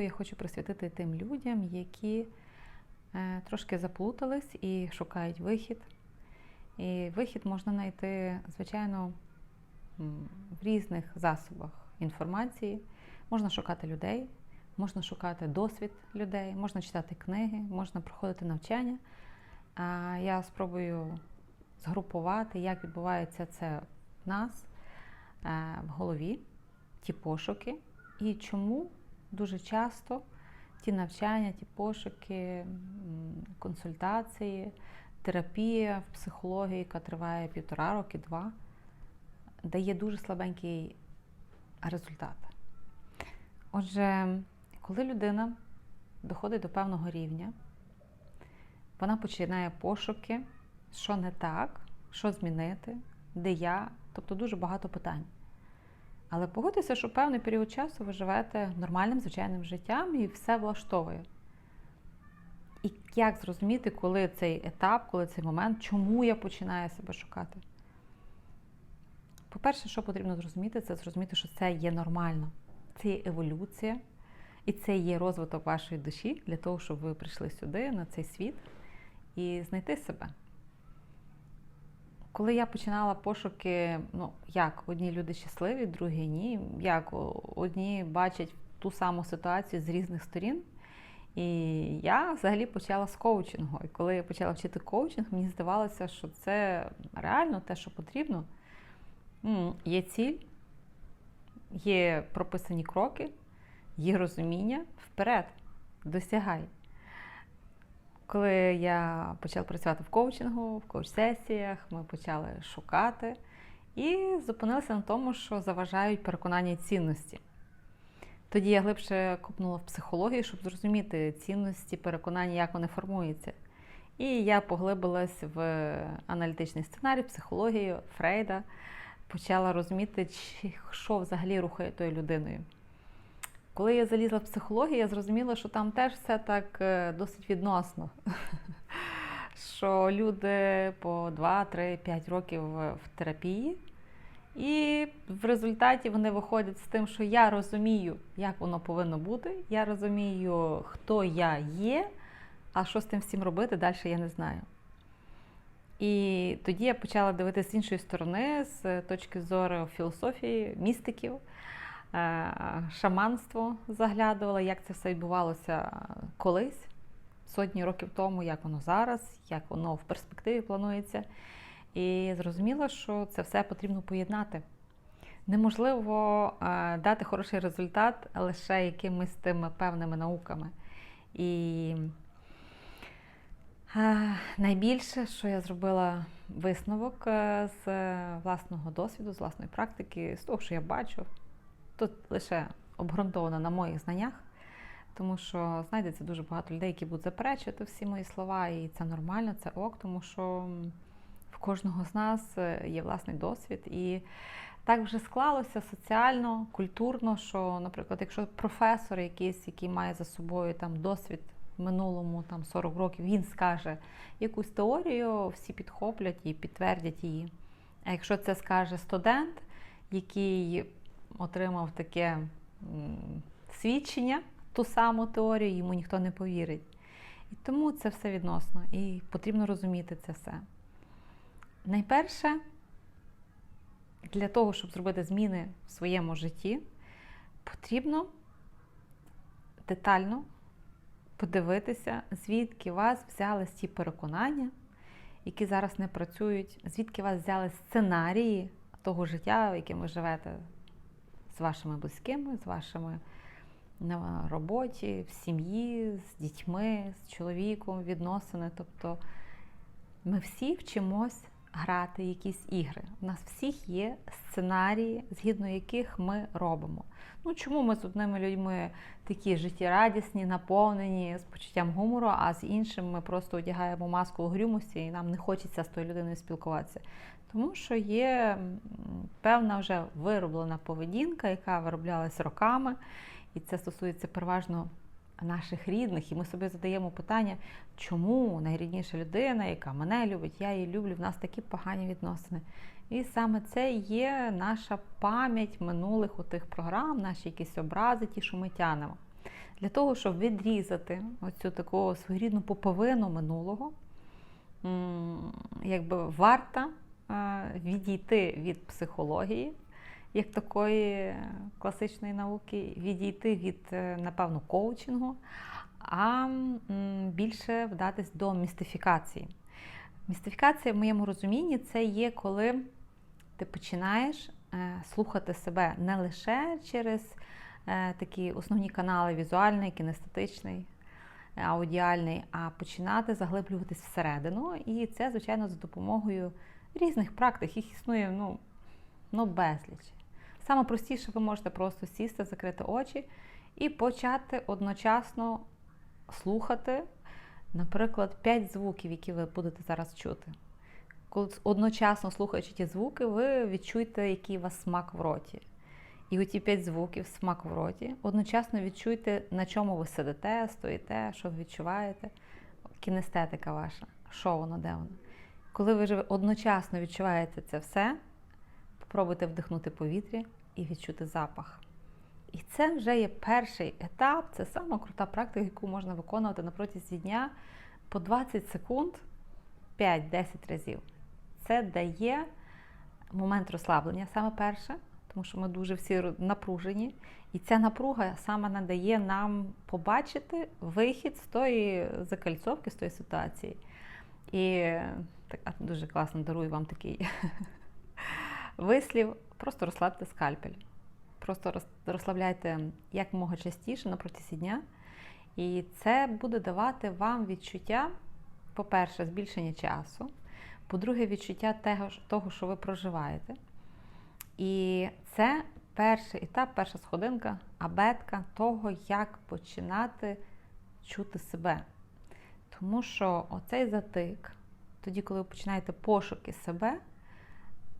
Я хочу присвятити тим людям, які е, трошки заплутались і шукають вихід. І вихід можна знайти, звичайно, в різних засобах інформації. Можна шукати людей, можна шукати досвід людей, можна читати книги, можна проходити навчання. Я спробую згрупувати, як відбувається це в нас е, в голові, ті пошуки, і чому дуже часто ті навчання, ті пошуки, консультації, терапія в психології, яка триває півтора роки, два, дає дуже слабенький результат. Отже, коли людина доходить до певного рівня, вона починає пошуки, що не так, що змінити, де я, тобто дуже багато питань. Але погодьтеся, що певний період часу ви живете нормальним звичайним життям і все влаштовує. І як зрозуміти, коли цей етап, коли цей момент, чому я починаю себе шукати? По-перше, що потрібно зрозуміти, це зрозуміти, що це є нормально. Це є еволюція, і це є розвиток вашої душі для того, щоб ви прийшли сюди, на цей світ, і знайти себе. Коли я починала пошуки, ну як одні люди щасливі, другі ні, як одні бачать ту саму ситуацію з різних сторін. І я взагалі почала з коучингу. І коли я почала вчити коучинг, мені здавалося, що це реально те, що потрібно. Є ціль, є прописані кроки, є розуміння вперед, досягай. Коли я почала працювати в коучингу, в коуч-сесіях, ми почали шукати і зупинилися на тому, що заважають переконання цінності. Тоді я глибше копнула в психологію, щоб зрозуміти цінності, переконання, як вони формуються. І я поглибилась в аналітичний сценарій, психологію Фрейда, почала розуміти, що взагалі рухає тою людиною. Коли я залізла в психологію, я зрозуміла, що там теж все так е, досить відносно. Що люди по 2, 3, 5 років в терапії, і в результаті вони виходять з тим, що я розумію, як воно повинно бути, я розумію, хто я є, а що з тим всім робити, далі я не знаю. І тоді я почала дивитися з іншої сторони, з точки зору філософії, містиків, е, шаманство заглядувала, як це все відбувалося колись, сотні років тому, як воно зараз, як воно в перспективі планується. І зрозуміла, що це все потрібно поєднати. Неможливо е, дати хороший результат лише якимись тими певними науками. І е, найбільше, що я зробила висновок е, з е, власного досвіду, з власної практики, з того, що я бачу, тут лише обґрунтовано на моїх знаннях, тому що знайдеться дуже багато людей, які будуть заперечувати всі мої слова, і це нормально, це ок, тому що в кожного з нас е, є власний досвід. І так вже склалося соціально, культурно, що, наприклад, якщо професор якийсь, який має за собою там досвід в минулому там 40 років, він скаже якусь теорію, всі підхоплять і підтвердять її. А якщо це скаже студент, який отримав таке свідчення, ту саму теорію, йому ніхто не повірить. І тому це все відносно, і потрібно розуміти це все. Найперше, для того, щоб зробити зміни в своєму житті, потрібно детально подивитися, звідки вас взялись ті переконання, які зараз не працюють, звідки вас взяли сценарії того життя, в яким ви живете з вашими близькими, з вашими на роботі, в сім'ї, з дітьми, з чоловіком, відносини. Тобто ми всі вчимось грати якісь ігри. У нас всіх є сценарії, згідно яких ми робимо. Ну чому ми з одними людьми такі життєрадісні, наповнені з почуттям гумору, а з іншим ми просто одягаємо маску угрюмості і нам не хочеться з тою людиною спілкуватися. Тому що є певна вже вироблена поведінка, яка вироблялась роками, і це стосується переважно наших рідних, і ми собі задаємо питання, чому найрідніша людина, яка мене любить, я її люблю, в нас такі погані відносини. І саме це є наша пам'ять минулих отих програм, наші якісь образи, ті, що ми тянемо. Для того, щоб відрізати оцю таку своєрідну поповину минулого, якби варто відійти від психології, як такої класичної науки, відійти від, е, напевно, коучингу, а більше вдатись до містифікації. Містифікація, в моєму розумінні, це є коли ти починаєш е, слухати себе не лише через е, такі основні канали візуальний, кінестетичний, аудіальний, а починати заглиблюватись всередину. І це, звичайно, за допомогою різних практик, їх існує ну, ну безліч. Саме простіше, ви можете просто сісти, закрити очі і почати одночасно слухати, наприклад, 5 звуків, які ви будете зараз чути. Коли одночасно слухаючи ті звуки, ви відчуєте, який у вас смак в роті. І оті 5 звуків, смак в роті, одночасно відчуйте, на чому ви сидите, стоїте, що ви відчуваєте, кінестетика ваша, що воно, де воно. Коли ви одночасно відчуваєте це все, спробуйте вдихнути повітря і відчути запах. І це вже є перший етап, це сама крута практика, яку можна виконувати на протязі дня по 20 секунд 5-10 разів. Це дає момент розслаблення, саме перше, тому що ми дуже всі напружені. І ця напруга саме надає нам побачити вихід з тої закальцовки, з тої ситуації. І так, дуже класно дарую вам такий вислів. Просто розслабте скальпель. Просто розслабляйте як мога частіше на протязі дня. І це буде давати вам відчуття, по-перше, збільшення часу, по-друге, відчуття того, що ви проживаєте. І це перший етап, перша сходинка, абетка того, як починати чути себе. Тому що оцей затик, тоді, коли ви починаєте пошуки себе,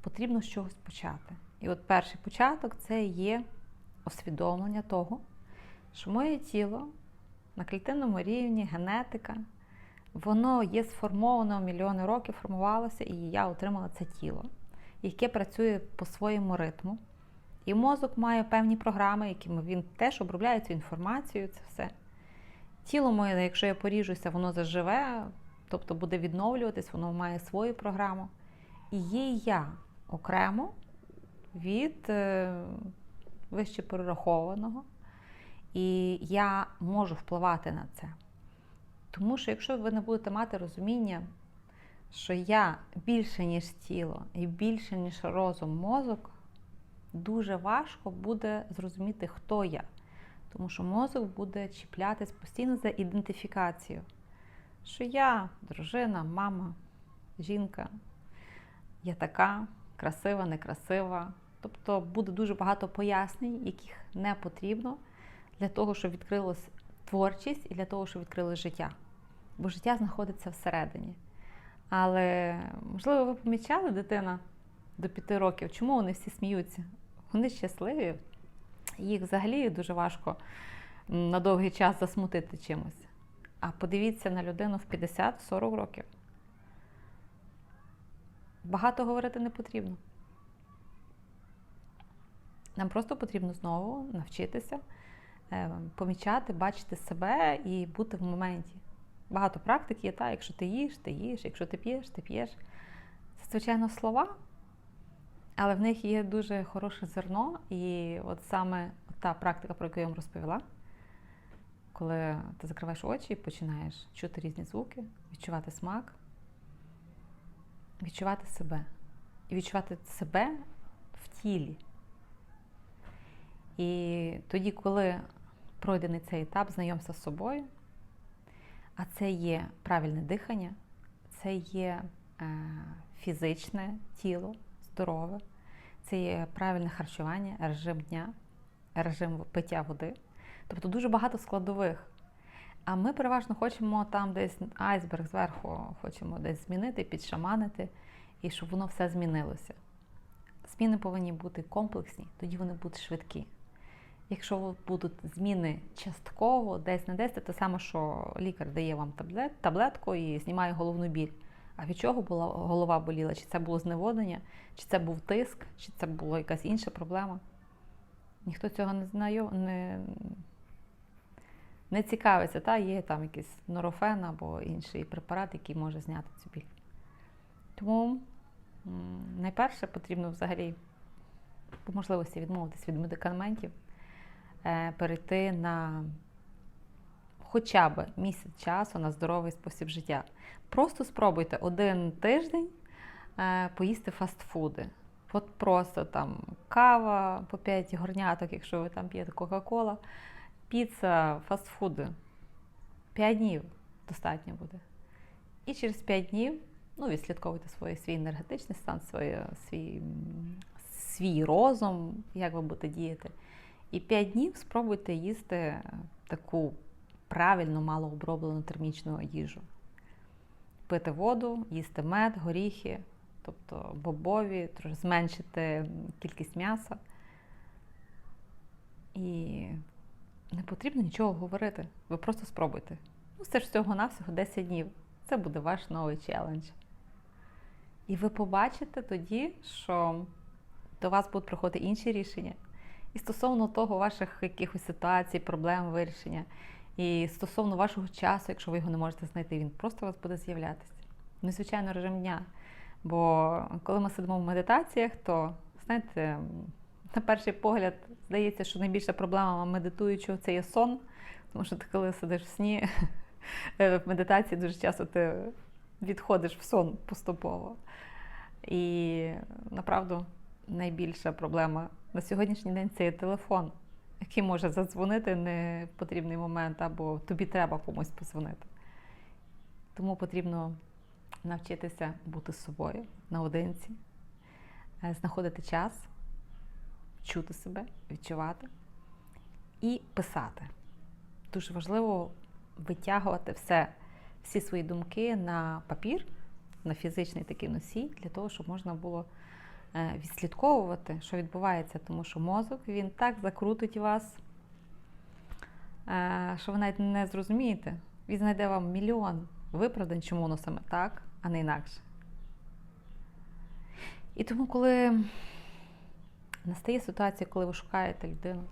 потрібно з чогось почати. І от перший початок це є усвідомлення того, що моє тіло на клітинному рівні, генетика, воно є сформовано мільйони років, формувалося, і я отримала це тіло, яке працює по своєму ритму. І мозок має певні програми, якими він теж обробляє цю інформацію, це все. Тіло моє, якщо я поріжуся, воно заживе, тобто буде відновлюватись, воно має свою програму. І є я окремо від е, вище перерахованого. І я можу впливати на це. Тому що, якщо ви не будете мати розуміння, що я більше, ніж тіло, і більше, ніж розум, мозок, дуже важко буде зрозуміти, хто я. Тому що мозок буде чіплятись постійно за ідентифікацію, що я дружина, мама, жінка, я така красива, некрасива. Тобто буде дуже багато пояснень, яких не потрібно для того, щоб відкрилась творчість і для того, щоб відкрилось життя. Бо життя знаходиться всередині. Але, можливо, ви помічали дитина до п'яти років, чому вони всі сміються? Вони щасливі, їх взагалі дуже важко на довгий час засмутити чимось. А подивіться на людину в 50-40 років. Багато говорити не потрібно. Нам просто потрібно знову навчитися е, помічати, бачити себе і бути в моменті. Багато практик є, та, якщо ти їш, ти їш, якщо ти п'єш, ти п'єш. Це, звичайно, слова, але в них є дуже хороше зерно. І от саме та практика, про яку я вам розповіла, коли ти закриваєш очі і починаєш чути різні звуки, відчувати смак, відчувати себе. І відчувати себе в тілі. І тоді, коли пройдений цей етап знайомства з собою, а це є правильне дихання, це є е, фізичне тіло, здорове, це є правильне харчування, режим дня, режим пиття води. Тобто дуже багато складових. А ми переважно хочемо там десь айсберг зверху, хочемо десь змінити, підшаманити, і щоб воно все змінилося. Зміни повинні бути комплексні, тоді вони будуть швидкі. Якщо будуть зміни частково, десь не десь, це те саме, що лікар дає вам таблет, таблетку і знімає головну біль. А від чого була голова боліла? Чи це було зневоднення, чи це був тиск, чи це була якась інша проблема? Ніхто цього не знає, не, не цікавиться, та є там якийсь норофен або інший препарат, який може зняти цю біль. Тому найперше потрібно взагалі по можливості відмовитись від медикаментів, е, перейти на хоча б місяць часу на здоровий спосіб життя. Просто спробуйте один тиждень е, поїсти фастфуди. От просто там кава по 5 горняток, якщо ви там п'єте Кока-Кола, піца, фастфуди. 5 днів достатньо буде. І через 5 днів ну, відслідковуйте свій, свій енергетичний стан, свій, свій, свій розум, як ви будете діяти. І 5 днів спробуйте їсти таку правильно малооброблену термічну їжу. Пити воду, їсти мед, горіхи, тобто бобові, зменшити кількість м'яса. І не потрібно нічого говорити. Ви просто спробуйте. Ну, це ж всього-навсього 10 днів. Це буде ваш новий челендж. І ви побачите тоді, що до вас будуть приходити інші рішення. І стосовно того, ваших якихось ситуацій, проблем, вирішення. І стосовно вашого часу, якщо ви його не можете знайти, він просто у вас буде з'являтися. Ну, звичайно, режим дня. Бо коли ми сидимо в медитаціях, то, знаєте, на перший погляд здається, що найбільша проблема медитуючого це є сон. Тому що ти, коли сидиш в сні, в медитації дуже часто ти відходиш в сон поступово. І направду найбільша проблема на сьогоднішній день це є телефон, який може задзвонити в потрібний момент, або тобі треба комусь позвонити. Тому потрібно навчитися бути собою наодинці, е, знаходити час, чути себе, відчувати і писати. Дуже важливо витягувати все, всі свої думки на папір, на фізичний такий носій, для того, щоб можна було е, відслідковувати, що відбувається, тому що мозок він так закрутить вас, е, що ви навіть не зрозумієте. Він знайде вам мільйон виправдань, чому воно саме так, а не інакше. І тому, коли настає ситуація, коли ви шукаєте людину,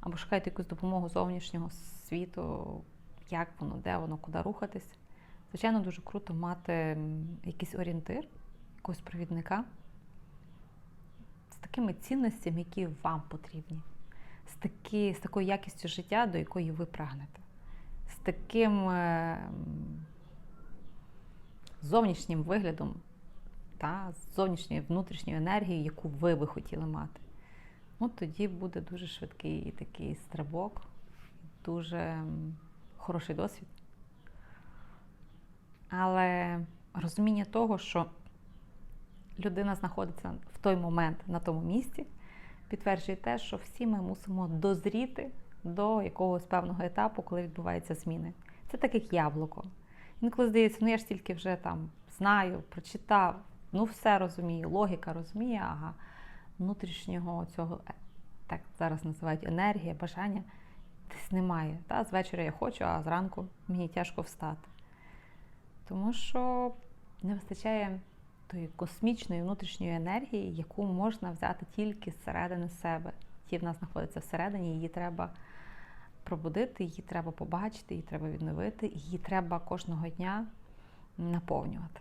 або шукаєте якусь допомогу зовнішнього світу, як воно, де воно, куди рухатись, звичайно, дуже круто мати якийсь орієнтир, якогось провідника з такими цінностями, які вам потрібні, з, такі, з такою якістю життя, до якої ви прагнете, з таким е, зовнішнім виглядом, та, з зовнішньою внутрішньою енергією, яку ви би хотіли мати. От тоді буде дуже швидкий такий стрибок, дуже хороший досвід. Але розуміння того, що людина знаходиться в той момент на тому місці, підтверджує те, що всі ми мусимо дозріти до якогось певного етапу, коли відбуваються зміни. Це так як яблуко. Інколи здається, ну я ж тільки вже там знаю, прочитав, ну все розумію, логіка розуміє, ага, внутрішнього цього, е, так зараз називають енергія, бажання десь немає. Та? З вечора я хочу, а зранку мені тяжко встати. Тому що не вистачає тої космічної внутрішньої енергії, яку можна взяти тільки зсередини себе. Ті в нас знаходиться всередині, її треба пробудити, її треба побачити, її треба відновити, її треба кожного дня наповнювати.